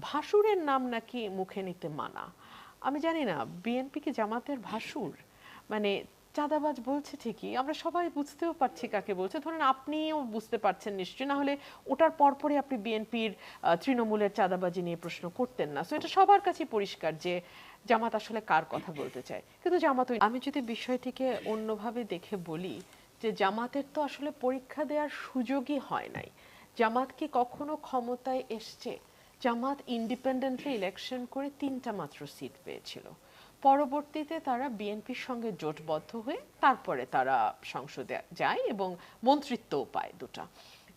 ভাসুরের নাম নাকি মুখে নিতে মানা? আমি জানি না বিএনপি কি জামাতের ভাসুর? মানে চাঁদাবাজ বলছে ঠিকই, আমরা সবাই বুঝতেও পারছি কাকে বলছে। ধরেন আপনিও বুঝতে পারছেন নিশ্চয়ই, না হলে ওটার পরপরই আপনি বিএনপির তৃণমূলের চাঁদাবাজি নিয়ে প্রশ্ন করতেন না। সো এটা সবার কাছে পরিষ্কার যে জামাত আসলে কার কথা বলতে চায়। কিন্তু জামাত আমি যদি বিষয়টিকে অন্যভাবে দেখে বলি, যে জামাতের তো আসলে পরীক্ষা দেওয়ার সুযোগই হয় নাই। জামাত কি কখনো ক্ষমতায় এসছে? জামাত ইন্ডিপেন্ডেন্টলি ইলেকশন করে তিনটা মাত্র সিট পেয়েছিল। পরবর্তীতে তারা বিএনপির সঙ্গে জোটবদ্ধ হয়ে তারপরে তারা সংসদে যায় এবং মন্ত্রিত্বও পায় দুটা।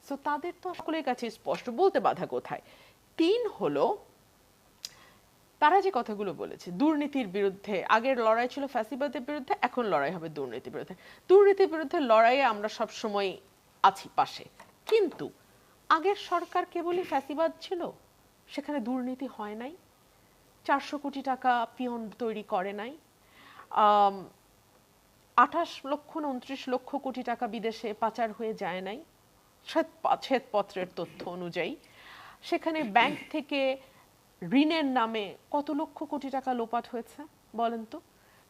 সো তাদের তো সকলের কাছে স্পষ্ট, বলতে বাধা কোথায়? তিন হলো, তারা যে কথাগুলো বলেছে, দুর্নীতির বিরুদ্ধে, আগের লড়াই ছিল ফ্যাসিবাদের বিরুদ্ধে, এখন লড়াই হবে দুর্নীতির বিরুদ্ধে। দুর্নীতির বিরুদ্ধে লড়াইয়ে আমরা সব সময় আছি পাশে। কিন্তু আগের সরকার কেবলই ফ্যাসিবাদ ছিল? সেখানে দুর্নীতি হয় নাই। চারশো কোটি টাকা পিয়ন তৈরি করে নাই। আঠাশ লক্ষ উনত্রিশ লক্ষ কোটি টাকা বিদেশে পাচার হয়ে যায় নাই, শ্বেত- শ্বেতপত্রের তথ্য অনুযায়ী। সেখানে ব্যাংক থেকে ঋণের নামে কত লক্ষ কোটি টাকা লোপাট হয়েছে বলেন তো?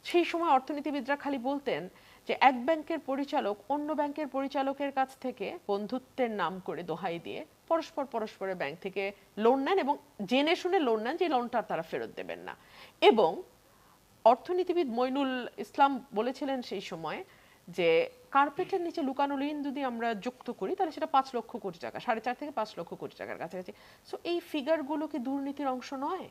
সেই সময় অর্থনীতিবিদরা খালি বলতেন যে এক ব্যাংকের পরিচালক অন্য ব্যাংকের পরিচালকের কাছ থেকে বন্ধুত্বের নাম করে দোহাই দিয়ে পরস্পর পরস্পরের ব্যাংক থেকে লোন নেন এবং জেনে শুনে লোন নেন যে লোনটা তারা ফেরত দেবেন না। এবং অর্থনীতিবিদ মইনুল ইসলাম বলেছিলেন সেই সময় যে কার্পেটের নিচে লুকানো ঋণ যদি আমরা যুক্ত করি, তাহলে সেটা পাঁচ লক্ষ কোটি টাকা, সাড়ে চার থেকে পাঁচ লক্ষ কোটি টাকার কাছাকাছি। সো এই ফিগারগুলো কি দুর্নীতির অংশ নয়?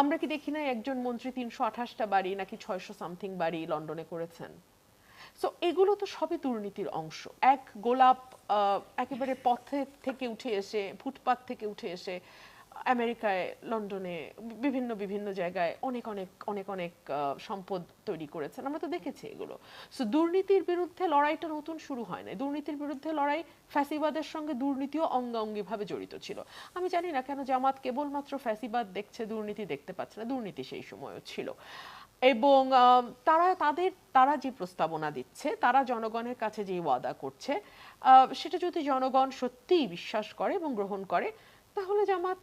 আমরা কি দেখি না একজন মন্ত্রী তিনশো আঠাশটা বাড়ি নাকি ছয়শো সামথিং বাড়ি লন্ডনে করেছেন? সো এগুলো তো সবই দুর্নীতির অংশ। এক গোলাপ একেবারে পথে থেকে উঠে এসে, ফুটপাত থেকে উঠে এসে, আমেরিকায়, লন্ডনে, বিভিন্ন বিভিন্ন জায়গায় অনেক অনেক অনেক অনেক সম্পদ তৈরি করেছেন। আমরা তো দেখেছি এগুলো। সো দুর্নীতির বিরুদ্ধে লড়াইটা নতুন শুরু হয় না দুর্নীতির বিরুদ্ধে লড়াই ফ্যাসিবাদের সঙ্গে দুর্নীতিও অঙ্গাঙ্গিভাবে জড়িত ছিল। আমি জানি না কেন জামাত কেবলমাত্র ফ্যাসিবাদ দেখছে, দুর্নীতি দেখতে পাচ্ছে না। দুর্নীতি সেই সময়ও ছিল। এবং তারা তাদের, তারা যে প্রস্তাবনা দিচ্ছে, তারা জনগণের কাছে যে ওয়াদা করছে সেটা যদি জনগণ সত্যিই বিশ্বাস করে এবং গ্রহণ করে, তাহলে জামাত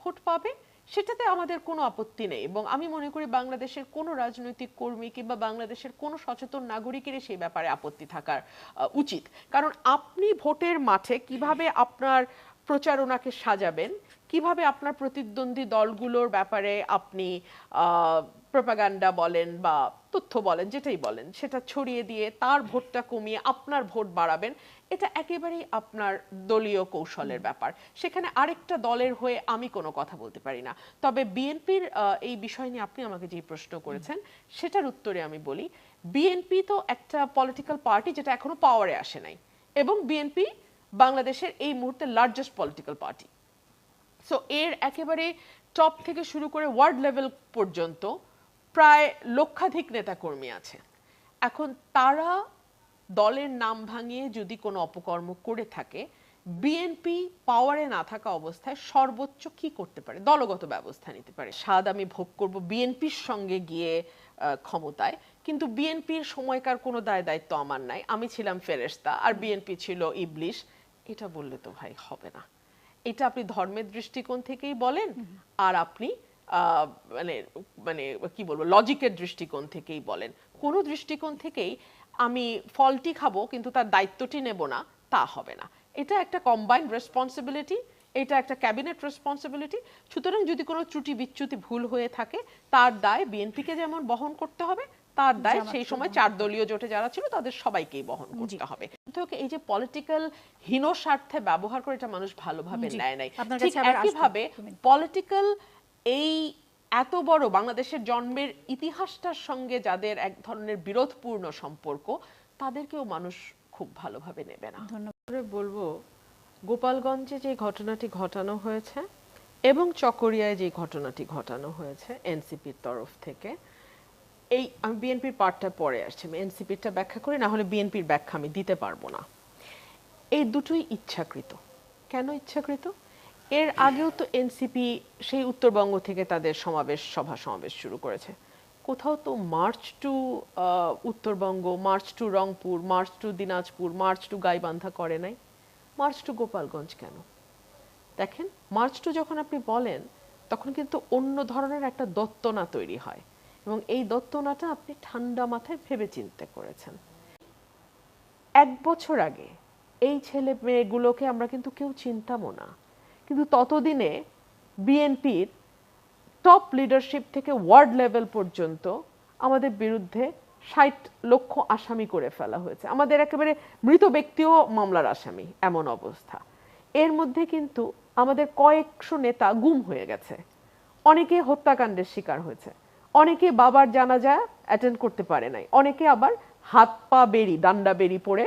ভোট পাবে। সেটাতে আমাদের কোনো আপত্তি নেই এবং আমি মনে করি বাংলাদেশের কোনো রাজনৈতিক কর্মী কিংবা বাংলাদেশের কোনো সচেতন নাগরিকেরই সেই ব্যাপারে আপত্তি থাকার উচিত। কারণ আপনি ভোটের মাঠে কীভাবে আপনার প্রচারণাকে সাজাবেন, কীভাবে আপনার প্রতিদ্বন্দ্বী দলগুলোর ব্যাপারে আপনি প্রপাগান্ডা বলেন বা তথ্য বলেন, যেটাই বলেন, সেটা ছড়িয়ে দিয়ে তার ভোটটা কমিয়ে আপনার ভোট বাড়াবেন, এটা একেবারেই আপনার দলীয় কৌশলের ব্যাপার। সেখানে আরেকটা দলের হয়ে আমি কোনো কথা বলতে পারি না। তবে বিএনপির এই বিষয় নিয়ে আপনি আমাকে যে প্রশ্ন করেছেন, সেটার উত্তরে আমি বলি, বিএনপি তো একটা পলিটিক্যাল পার্টি যেটা এখনও পাওয়ারে আসে নাই এবং বিএনপি বাংলাদেশের এই মুহূর্তে লার্জেস্ট পলিটিক্যাল পার্টি সো এর একেবারে টপ থেকে শুরু করে ওয়ার্ড লেভেল পর্যন্ত প্রায় লক্ষাধিক নেতাকর্মী আছে। এখন তারা দলের নাম ভাঙিয়ে যদি কোনো অপকর্ম করে থাকে বিএনপি পাওয়ারে না থাকা অবস্থায় সর্বোচ্চ কি করতে পারে? দলগত ব্যবস্থা নিতে পারে। স্বাদ আমি ভোগ করব বিএনপির সঙ্গে গিয়ে ক্ষমতায়। কিন্তু বিএনপির সময়কার কোনো দায় দায়িত্ব আমার নাই। আমি ছিলাম ফেরেশতা আর বিএনপি ছিল ইবলিশ। এটা বললে তো ভাই হবে না। এটা আপনি ধর্মের দৃষ্টিকোণ থেকেই বলেন। আর আপনি মানে মানে কি বলব লজিকের দৃষ্টিকোণ থেকেই বলেন। কোনো দৃষ্টিকোণ থেকেই আমি ফলটি খাব কিন্তু তার দায়িত্বটি নেব না তা হবে না। এটা একটা কম্বাইন্ড রেসপন্সিবিলিটি এটা একটা ক্যাবিনেট রেসপন্সিবিলিটি সুতরাং যদি কোনো ত্রুটি বিচ্যুতি ভুল হয়ে থাকে তার দায় বিএনপিকে যেমন বহন করতে হবে তার দায় সেই সময় চার দলীয় জোটে যারা ছিল তাদের সবাইকেই বহন করতে হবে। কিন্তু এই যে পলিটিক্যাল হীন স্বার্থে ব্যবহার করে এটা মানুষ ভালোভাবে নেয় নাই। ঠিক। একইভাবে পলিটিক্যাল এই এত বড় বাংলাদেশের জন্মের ইতিহাসটার সঙ্গে যাদের এক ধরনের বিরোধপূর্ণ সম্পর্ক, তাদেরকেও মানুষ খুব ভালোভাবে নেবে না। ধন্যবাদ। বলব, গোপালগঞ্জে যে ঘটনাটি ঘটানো হয়েছে এবং চকরিয়ায় যে ঘটনাটি ঘটানো হয়েছে এনসিপির তরফ থেকে, এই আমি বিএনপির পার্টটা পরে আসছি। আমি এনসিপিরটা ব্যাখ্যা করি, না হলে বিএনপির ব্যাখ্যা আমি দিতে পারব না। এই দুটোই ইচ্ছাকৃত। কেন ইচ্ছাকৃত? এর আগেও তো এনসিপি সেই উত্তরবঙ্গ থেকে তাদের সমাবেশ, সভা সমাবেশ শুরু করেছে। কোথাও তো march to Uttarbanga, march to Rangpur, march to Dinajpur, march to Gaibandha করে নাই। মার্চ টু গোপালগঞ্জ কেন? দেখেন, মার্চ টু যখন আপনি বলেন, তখন কিন্তু অন্য ধরনের একটা দত্তনা তৈরি হয় এবং এই দত্তনাটা আপনি ঠান্ডা মাথায় ভেবে চিন্তে করেছেন। এক বছর আগে এই ছেলে মেয়েগুলোকে আমরা কিন্তু কেউ চিনতামও না। কিন্তু ততদিনে বিএনপির টপ লিডারশিপ থেকে ওয়ার্ড লেভেল পর্যন্ত আমাদের বিরুদ্ধে ষাট লক্ষ আসামি করে ফেলা হয়েছে। আমাদের একেবারে মৃত ব্যক্তিও মামলার আসামি, এমন অবস্থা। এর মধ্যে কিন্তু আমাদের কয়েকশো নেতা গুম হয়ে গেছে। অনেকে হত্যাকাণ্ডের শিকার হয়েছে। অনেকে বাবার জানাজা অ্যাটেন্ড করতে পারে নাই। অনেকে আবার হাত পা বেরি, ডান্ডা বেরি পড়ে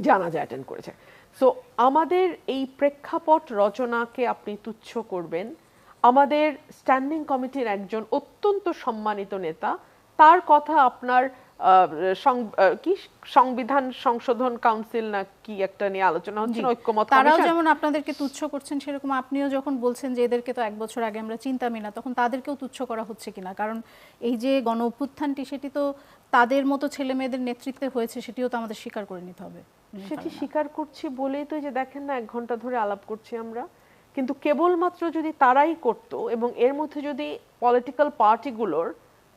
জানাজা অ্যাটেন্ড করেছে। সো আমাদের এই প্রেক্ষাপট রচনাকে আপনি তুচ্ছ করবেন। আমাদের স্ট্যান্ডিং কমিটির একজন অত্যন্ত সম্মানিত নেতা তার কথা আপনার কি? সংবিধান সংশোধন কাউন্সিল না কি একটা নিয়ে আলোচনা হচ্ছে? ঐক্যমত তারাও যেমন আপনাদেরকে তুচ্ছ করছেন সেরকম আপনিও যখন বলছেন যে এদেরকে তো এক বছর আগে আমরা চিন্তামই না তখন তাদেরকেও তুচ্ছ করা হচ্ছে কিনা? কারণ এই যে গণ অভ্যুত্থানটি সেটি তো তাদের মতো ছেলে মেয়েদের নেতৃত্বে হয়েছে সেটিও তো আমাদের স্বীকার করে নিতে হবে। সেটি স্বীকার করছি বলেই তো যে দেখেন না এক ঘণ্টা ধরে আলাপ করছি আমরা। কিন্তু কেবলমাত্র যদি তারাই করত এবং এর মধ্যে যদি পলিটিক্যাল পার্টিগুলোর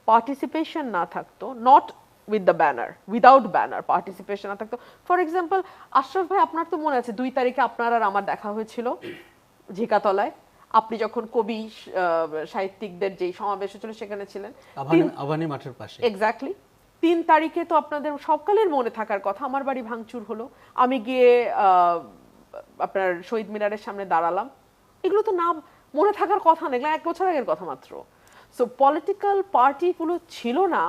পার্টিসিপেশন না থাকতো not with the banner without banner participation না থাকতো। ফর এক্সাম্পল আশরাফ ভাই আপনার তো মনে আছে দুই তারিখে আপনার আর আমার দেখা হয়েছিল ঝিকাতলায়। আপনি যখন কবি সাহিত্যিকদের যেই সমাবেশ হয়েছিল সেখানে ছিলেন। আভানি মাঠের পাশে। এক্স্যাক্টলি তিন তারিখে তো আপনাদের সকালের মনে থাকার কথা, আমার বাড়ি ভাঙচুর হলো। আমি গিয়ে আপনার শহীদ মিনারের সামনে দাঁড়ালাম। এগুলো তো না মনে থাকার কথা না এক বছর আগের কথা মাত্র। সো পলিটিক্যাল পার্টিগুলো ছিল না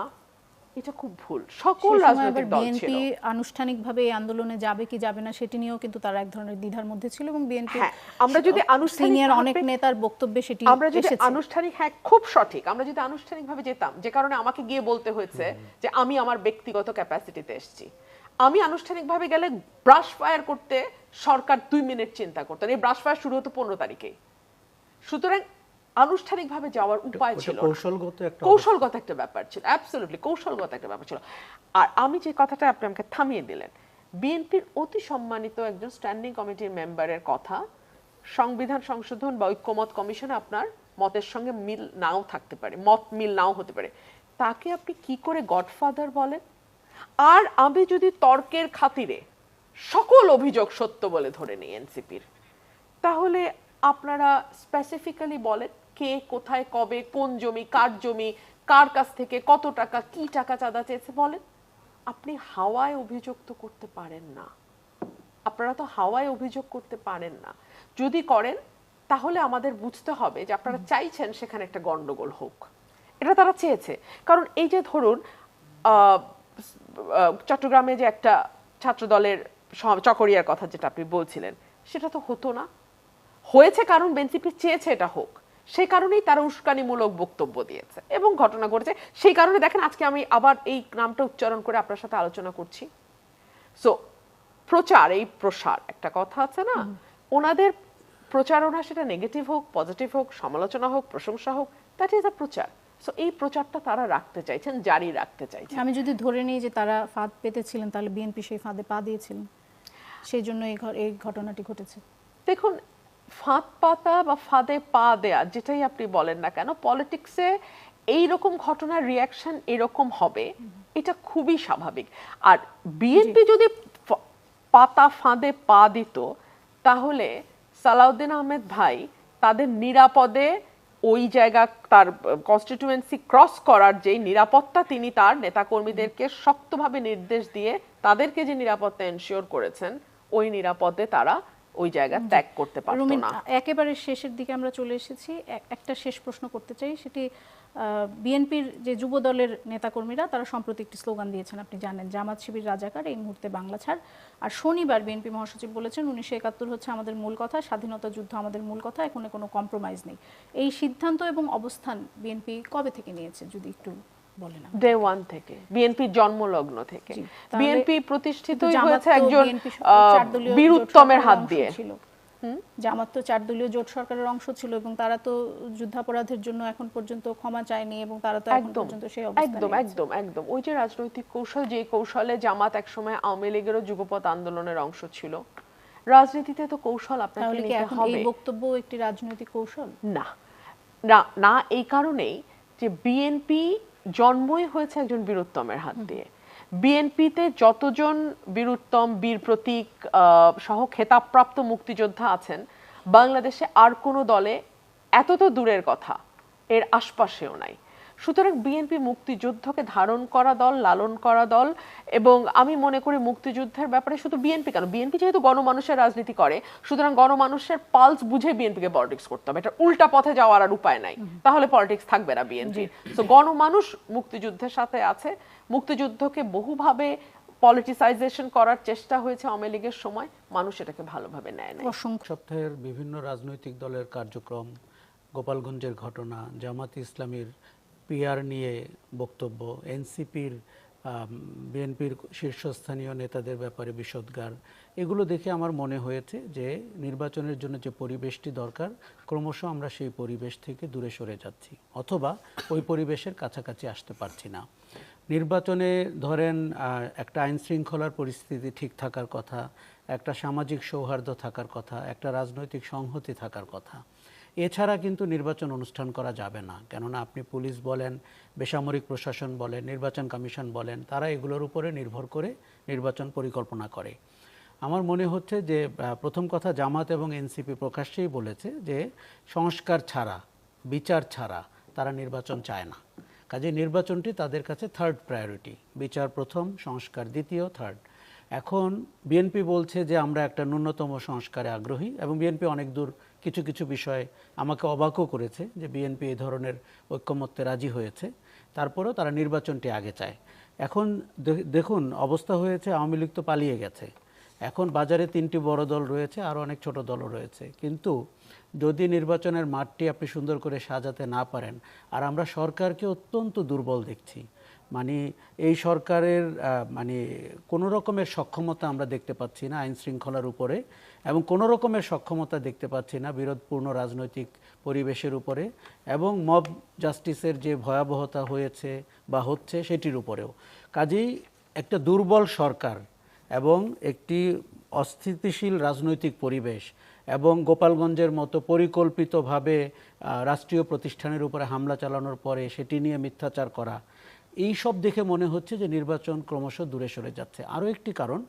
এটা খুব ভুল। সকল রাজনৈতিক দল ছিল। আনুষ্ঠানিকভাবে এই আন্দোলনে যাবে কি যাবে না সেটি নিয়েও কিন্তু তারা এক ধরনের দ্বিধার মধ্যে ছিল এবং বিএনপি হ্যাঁ, আমরা যদি আনুষ্ঠানিক অনেক নেতার বক্তব্যে সেটি আমরা যদি আনুষ্ঠানিক হ্যাঁ খুব সঠিক। আমরা যদি আনুষ্ঠানিকভাবে যেতাম যে কারণে আমাকে গিয়ে বলতে হয়েছে যে আমি আমার ব্যক্তিগত ক্যাপাসিটিতে এসেছি। আমি আনুষ্ঠানিকভাবে গেলে ব্রাশ ফায়ার করতে সরকার দুই মিনিট চিন্তা করতেন। এই ব্রাশ ফায়ার শুরু হতো পনেরো তারিখে সুতরাং আনুষ্ঠানিকভাবে যাওয়ার উপায় ছিল। কৌশলগত একটা কৌশলগত একটা ব্যাপার ছিল অ্যাবসলিউটলি কৌশলগত একটা ব্যাপার ছিল। আর আমি যে কথাটা আপনি আমাকে থামিয়ে দিলেন বিএনপির অতি সম্মানিত একজন স্ট্যান্ডিং কমিটির মেম্বারের কথা সংবিধান সংশোধন বা ঐক্যমত কমিশনে আপনার মতের সঙ্গে মিল নাও থাকতে পারে মত মিল নাও হতে পারে। তাকে আপনি কি করে গডফাদার বলেন? আর আমি যদি তর্কের খাতিরে সকল অভিযোগ সত্য বলে ধরে নিই এনসিপির তাহলে আপনারা স্পেসিফিক্যালি বলেন কে, কোথায়, কবে, কোন জমি, কার জমি, কার কাছ থেকে কত টাকা, কি টাকা চাঁদা চেয়েছে বলেন? আপনি হাওয়ায় অভিযোগ তো করতে পারেন না। আপনারা তো হাওয়ায় অভিযোগ করতে পারেন না। যদি করেন, তাহলে আমাদের বুঝতে হবে যে আপনারা চাইছেন সেখানে একটা গন্ডগোল হোক। এটা তারা চেয়েছে। কারণ এই যে ধরুন চট্টগ্রামে যে একটা ছাত্র দলের চকরিয়ার কথা যেটা আপনি বলছিলেন, সেটা তো হতো না। হয়েছে কারণ বেনসিপি চেয়েছে এটা হোক। সেই কারণেই তারা উস্কানিমূলক বক্তব্য দিয়েছে এবং ঘটনা ঘটেছে। সেই কারণে দেখেন আজকে আমি আবার এই নামটা উচ্চারণ করে আপনার সাথে আলোচনা করছি। সো প্রচার এই প্রসার একটা কথা আছে না? ওনাদের প্রচারণা সেটা নেগেটিভ হোক পজিটিভ হোক সমালোচনা হোক প্রশংসা হোক দ্যাট ইজ আ প্রচার। সো এই প্রচারটা তারা রাখতে চাইছেন জারি রাখতে চাইছেন। আমি যদি ধরে নিই যে তারা ফাঁদ পেতেছিলেন তাহলে বিএনপি সেই ফাঁদে পা দিয়েছিলেন। সেই জন্য এই এই ঘটনাটি ঘটেছে। দেখুন ফাঁদ পাতা বা ফাঁদে পা দেয়া যেটাই আপনি বলেন না কেন পলিটিক্সে এই রকম ঘটনার রিয়াকশন এরকম হবে এটা খুবই স্বাভাবিক। আর বিএনপি যদি পাতা ফাঁদে পা দিত তাহলে সালাউদ্দিন আহমেদ ভাই তাদের নিরাপদে ওই জায়গা তার কনস্টিটিউয়েন্সি ক্রস করার যেই নিরাপত্তা তিনি তার নেতাকর্মীদেরকে শক্তভাবে নির্দেশ দিয়ে তাদেরকে যে নিরাপত্তা এনশিওর করেছেন ওই নিরাপদে তারা ওই জায়গা ত্যাগ করতে পারতো না। একেবারে শেষের দিকে আমরা চলে এসেছি। এক- একটা শেষ প্রশ্ন করতে চাই সেটি বিএনপির যে যুব দলের নেতাকর্মীরা তারা সম্প্রতি একটি স্লোগান দিয়েছেন আপনি জানেন জামাত শিবির রাজাকার এই মুহূর্তে বাংলা ছাড়। আর শনিবার বিএনপি মহাসচিব বলেছেন উনিশশো একাত্তর হচ্ছে আমাদের মূল কথা স্বাধীনতা যুদ্ধ আমাদের মূল কথা এখানে কোনো কম্প্রোমাইজ নেই। এই সিদ্ধান্ত এবং অবস্থান বিএনপি কবে থেকে নিয়েছে যদি একটু বলেন আমাদের। ডে ওয়ান থেকে বিএনপি জন্মলগ্ন থেকে। বিএনপি প্রতিষ্ঠিত হয়েছে একজন BNP স- আহ, চারদলীয় বীর জোট উত্তমের সরকারের হাত দিয়ে। ছিল। জামাত তো চার দলীয় জোট সরকারের অংশ ছিল এবং তারা তো যুদ্ধাপরাধের জন্য এখন পর্যন্ত ক্ষমা চায়নি এবং তারা তো এখন পর্যন্ত সেই অবস্থানে একদম একদম একদম। ওই যে রাজনৈতিক কৌশল যে কৌশলে জামাত একসময় আওয়ামী লীগেরও যুগপৎ আন্দোলনের অংশ ছিল। রাজনীতিতে তো কৌশল আপনাকে নিতে হবে এই বক্তব্য একটি রাজনৈতিক কৌশল? না। না না এই কারণেই যে বিএনপি জন্মই হয়েছে একজন বীরুত্তমের হাত দিয়ে। বিএনপিতে যতজন বীরুত্তম বীর প্রতীক আহ, সহ খেতাবপ্রাপ্ত মুক্তিযোদ্ধা আছেন বাংলাদেশে আর কোনো দলে এত তো দূরের কথা এর আশপাশেও নাই। সুতরাং বিএনপি মুক্তিযুদ্ধকে ধারণ করা দল লালন করা দল এবং আমি মনে করি মুক্তিযুদ্ধের ব্যাপারে শুধু বিএনপি কেন? বিএনপি যেহেতু গণমানুষের রাজনীতি করে সুতরাং গণমানুষের পালস বুঝে বিএনপিকে পলিটিক্স করতে হবে। এটা উল্টা পথে যাওয়ার আর উপায় নাই। তাহলে পলিটিক্স থাকবে না বিএনপি। তো গণমানুষ মুক্তিযুদ্ধের সাথে আছে। মুক্তিযুদ্ধকে বহুভাবে পলিটিসাইজেশন করার চেষ্টা হয়েছে আওয়ামী লীগের সময়। মানুষ এটাকে ভালোভাবে নেয় না অসংখ্য সপ্তাহের বিভিন্ন রাজনৈতিক দলের কার্যক্রম গোপালগঞ্জের ঘটনা জামাত ইসলামীর পিআর নিয়ে বক্তব্য। এনসিপির বিএনপির শীর্ষস্থানীয় নেতাদের ব্যাপারে বিষোদ্গার। এগুলো দেখে আমার মনে হয়েছে যে নির্বাচনের জন্য যে পরিবেশটি দরকার, ক্রমশ আমরা সেই পরিবেশ থেকে দূরে সরে যাচ্ছি, অথবা ওই পরিবেশের কাছাকাছি আসতে পারছি না। নির্বাচনে ধরেন একটা আইন শৃঙ্খলার পরিস্থিতি ঠিক থাকার কথা, একটা সামাজিক সৌহার্দ্য থাকার কথা, একটা রাজনৈতিক সংহতি থাকার কথা। এছাড়া কিন্তু নির্বাচন অনুষ্ঠান করা যাবে না। কেননা আপনি পুলিশ বলেন, বেসামরিক প্রশাসন বলেন, নির্বাচন কমিশন বলেন, তারা এগুলোর উপরে নির্ভর করে নির্বাচন পরিকল্পনা করে। আমার মনে হচ্ছে যে প্রথম কথা জামাত এবং এনসিপি প্রকাশ্যেই বলেছে যে, সংস্কার ছাড়া, বিচার ছাড়া তারা নির্বাচন চায় না। কাজে নির্বাচনটি তাদের কাছে থার্ড প্রায়োরিটি বিচার প্রথম, সংস্কার দ্বিতীয় থার্ড এখন বিএনপি বলছে যে আমরা একটা ন্যূনতম সংস্কারে আগ্রহী এবং বিএনপি অনেক দূর কিছু কিছু বিষয়ে আমাকে অবাকও করেছে যে বিএনপি এই ধরনের ঐক্যমত্যে রাজি হয়েছে। তারপরেও তারা নির্বাচনটি আগে চায়। এখন দেখুন, অবস্থা হয়েছে আওয়ামী লীগ তো পালিয়ে গেছে। এখন বাজারে তিনটি বড় দল রয়েছে আর অনেক ছোট দলও রয়েছে। কিন্তু যদি নির্বাচনের মাঠটি আপনি সুন্দর করে সাজাতে না পারেন, আর আমরা সরকারকে অত্যন্ত দুর্বল দেখছি মানে এই সরকারের মানে কোনো রকমের সক্ষমতা আমরা দেখতে পাচ্ছি না আইন শৃঙ্খলার উপরে এবং কোনো রকমের সক্ষমতা দেখতে পাচ্ছি না বিরোধপূর্ণ রাজনৈতিক পরিবেশের উপরে এবং মব জাস্টিসের যে ভয়াবহতা হয়েছে বা হচ্ছে সেটির উপরেও। কাজেই একটা দুর্বল সরকার এবং একটি অস্থিতিশীল রাজনৈতিক পরিবেশ এবং গোপালগঞ্জের মতো পরিকল্পিতভাবে রাষ্ট্রীয় প্রতিষ্ঠানের উপরে হামলা চালানোর পরে সেটি নিয়ে মিথ্যাচার করা এই সব দেখে মনে হচ্ছে যে নির্বাচন ক্রমশ দূরে সরে যাচ্ছে। আরও একটি কারণ,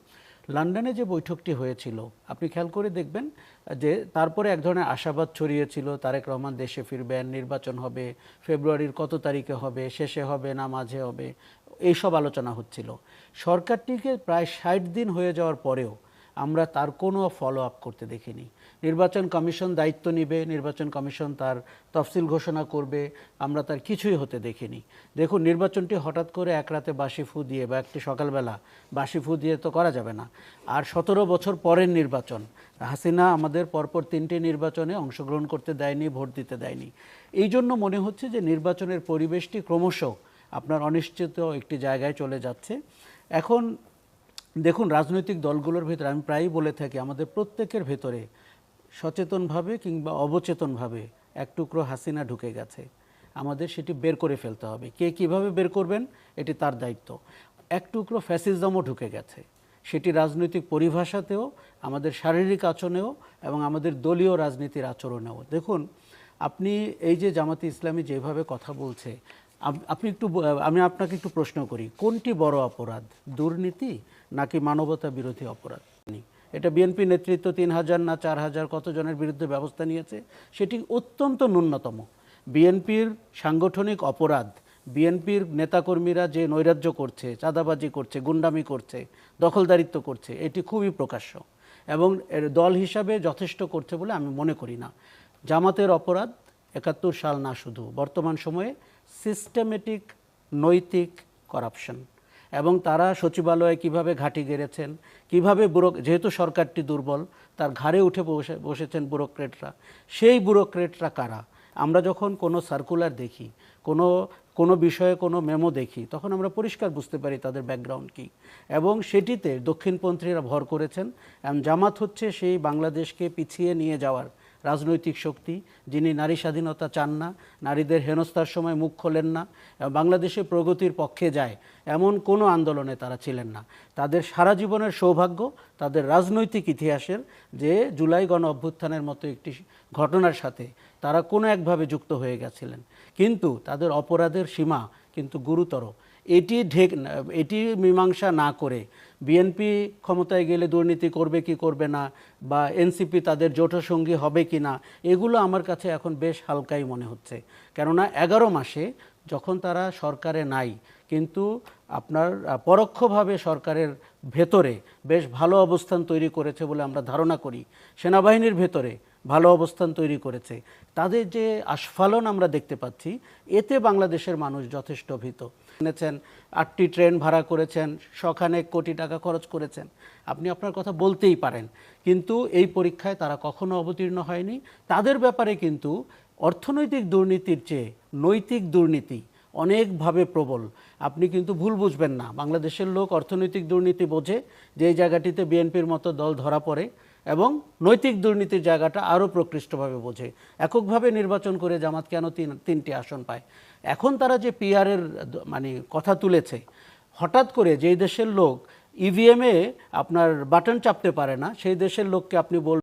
লন্ডনে যে বৈঠকটি হয়েছিল, আপনি খেয়াল করে দেখবেন যে তারপরে এক ধরনের আশাবাদ ছড়িয়েছিল, তারেক রহমান দেশে ফিরবেন, নির্বাচন হবে, ফেব্রুয়ারির কত তারিখে হবে, শেষে হবে না মাঝে হবে, এইসব আলোচনা হচ্ছিল। সরকারটিকে প্রায় ষাট দিন হয়ে যাওয়ার পরেও আমরা তার কোনো ফলো আপ করতে দেখিনি। নির্বাচন কমিশন দায়িত্ব নিবে, নির্বাচন কমিশন তার তফসিল ঘোষণা করবে, আমরা তার কিছুই হতে দেখিনি। দেখুন, নির্বাচনটি হঠাৎ করে এক রাতে বাসি ফু দিয়ে বা একটি সকালবেলা বাসি ফু দিয়ে তো করা যাবে না। আর সতেরো বছর পরের নির্বাচন, হাসিনা আমাদের পরপর তিনটি নির্বাচনে অংশগ্রহণ করতে দেয়নি, ভোট দিতে দেয়নি। এই জন্য মনে হচ্ছে যে নির্বাচনের পরিবেশটি ক্রমশ আপনার অনিশ্চিত একটি জায়গায় চলে যাচ্ছে। এখন দেখুন, রাজনৈতিক দলগুলোর ভেতরে আমি প্রায়ই বলে থাকি, আমাদের প্রত্যেকের ভেতরে সচেতনভাবে কিংবা অবচেতনভাবে এক টুকরো হাসিনা ঢুকে গেছে। আমাদের সেটি বের করে ফেলতে হবে। কে কীভাবে বের করবেন, এটি তার দায়িত্ব। এক টুকরো ফ্যাসিজমও ঢুকে গেছে। সেটি রাজনৈতিক পরিভাষাতেও, আমাদের শারীরিক আচরণেও এবং আমাদের দলীয় রাজনীতির আচরণেও। দেখুন, আপনি এই যে জামাতি ইসলামী যেভাবে কথা বলছে আপনি একটু আমি আপনাকে একটু প্রশ্ন করি, কোনটি বড় অপরাধ? দুর্নীতি নাকি মানবতা বিরোধী অপরাধ? এটা বিএনপি নেতৃত্ব তিন হাজার না চার হাজার কতজনের বিরুদ্ধে ব্যবস্থা নিয়েছে? সেটি অত্যন্ত ন্যূনতম। বিএনপির সাংগঠনিক অপরাধ বিএনপির নেতাকর্মীরা যে নৈরাজ্য করছে, চাঁদাবাজি করছে, গুন্ডামি করছে, দখলদারিত্ব করছে, এটি খুবই প্রকাশ্য এবং এর দল হিসাবে যথেষ্ট করছে বলে আমি মনে করি না। জামাতের অপরাধ একাত্তর সাল না শুধু, বর্তমান সময়ে সিস্টেমেটিক নৈতিক করাপশন এবং তারা সচিবালয়ে কীভাবে ঘাঁটি গেড়েছেন, কীভাবে ব্যুরো, যেহেতু সরকারটি দুর্বল, তার ঘাড়ে উঠে বসে, বসেছেন ব্যুরোক্রেটরা। সেই ব্যুরোক্রেটরা কারা? আমরা যখন কোনো সার্কুলার দেখি, কোনো কোনো বিষয়ে কোনো মেমো দেখি, তখন আমরা পরিষ্কার বুঝতে পারি তাদের ব্যাকগ্রাউন্ড কী। এবং সেটিতে দক্ষিণপন্থীরা ভর করেছেন এবং জামাত হচ্ছে সেই বাংলাদেশকে পিছিয়ে নিয়ে যাওয়ার রাজনৈতিক শক্তি, যিনি নারী স্বাধীনতা চান না, নারীদের হেনস্থার সময় মুখ খোলেন না এবং বাংলাদেশের প্রগতির পক্ষে যায়, এমন কোনো আন্দোলনে তারা ছিলেন না। তাদের সারা জীবনের সৌভাগ্য, তাদের রাজনৈতিক ইতিহাসের যে জুলাই গণ অভ্যুত্থানের মতো একটি ঘটনার সাথে তারা কোনো একভাবে যুক্ত হয়ে গেছিলেন। কিন্তু তাদের অপরাধের সীমা কিন্তু গুরুতর। এটি ঢেক, এটি মীমাংসা না করে বিএনপি ক্ষমতায় গেলে দুর্নীতি করবে কি করবে না বা এনসিপি তাদের জোটসঙ্গী হবে কি না, এগুলো আমার কাছে এখন বেশ হালকাই মনে হচ্ছে। কেননা এগারো মাসে যখন তারা সরকারে নাই, কিন্তু আপনার পরোক্ষভাবে সরকারের ভেতরে বেশ ভালো অবস্থান তৈরি করেছে বলে আমরা ধারণা করি। সেনাবাহিনীর ভেতরে ভালো অবস্থান তৈরি করেছে। তাদের যে আস্ফালন আমরা দেখতে পাচ্ছি, এতে বাংলাদেশের মানুষ যথেষ্ট ভীত। এনেছেন আটটি ট্রেন ভাড়া করেছেন শখানেক কোটি টাকা খরচ করেছেন। আপনি আপনার কথা বলতেই পারেন। কিন্তু এই পরীক্ষায় তারা কখনো অবতীর্ণ হয়নি। তাদের ব্যাপারে কিন্তু অর্থনৈতিক দুর্নীতির চেয়ে নৈতিক দুর্নীতি অনেকভাবে প্রবল। আপনি কিন্তু ভুল বুঝবেন না। বাংলাদেশের লোক অর্থনৈতিক দুর্নীতি বোঝে। যে জায়গাটিতে বিএনপির মতো দল ধরা পড়ে এবং নৈতিক দুর্নীতির জায়গাটা আরও প্রকৃষ্টভাবে বোঝে। এককভাবে নির্বাচন করে জামাত কেন তিন, তিনটি আসন পায়? এখন তারা যে পিআরের মানে কথা তুলেছে, হঠাৎ করে যেই দেশের লোক ইভিএমে আপনার বাটন চাপতে পারে না, সেই দেশের লোককে আপনি বল